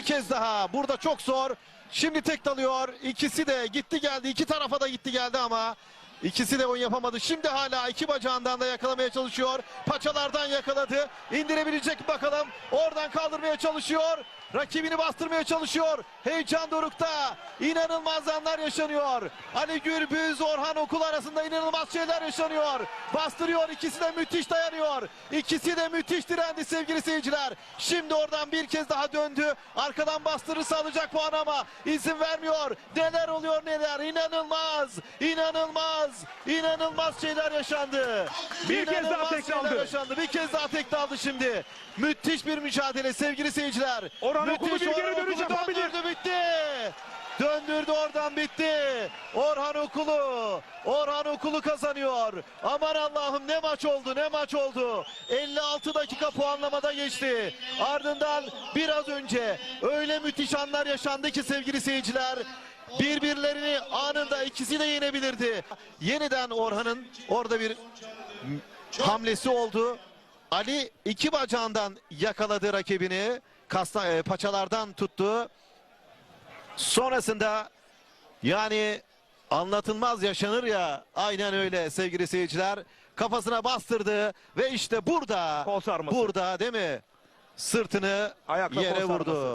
Bir kez daha burada çok zor. Şimdi tek dalıyor. İkisi de gitti geldi. İki tarafa da gitti geldi ama ikisi de oyun yapamadı. Şimdi hala iki bacağından da yakalamaya çalışıyor. Paçalardan yakaladı. İndirebilecek bakalım. Oradan kaldırmaya çalışıyor. Rakibini bastırmaya çalışıyor. Heyecan dorukta. İnanılmaz anlar yaşanıyor. Ali Gürbüz, Orhan Okul arasında inanılmaz şeyler yaşanıyor. Bastırıyor. ikisi de müthiş dayanıyor. İkisi de müthiş direndi sevgili seyirciler. Şimdi oradan bir kez daha döndü. Arkadan bastırırsa alacak puan ama izin vermiyor. Neler oluyor neler. İnanılmaz. İnanılmaz. İnanılmaz şeyler yaşandı. Bir kez daha İnanılmaz tek daldı. yaşandı. Bir kez daha tek daldı şimdi. Müthiş bir mücadele sevgili seyirciler. Orhan Okulu bir geri dönüş yapabilir. Bitti. Döndürdü oradan bitti. Orhan Okulu. Orhan Okulu kazanıyor. Aman Allah'ım ne maç oldu ne maç oldu. 56 dakika puanlamada geçti. Ardından biraz önce öyle müthiş anlar yaşandı ki sevgili seyirciler. Birbirlerini anında ikisi de yenebilirdi. Yeniden Orhan'ın orada bir hamlesi oldu. Ali iki bacağından yakaladı rakibini. Kasna, e, paçalardan tuttu. Sonrasında yani anlatılmaz yaşanır ya aynen öyle sevgili seyirciler. Kafasına bastırdı ve işte burada burada değil mi? Sırtını Ayakla yere vurdu.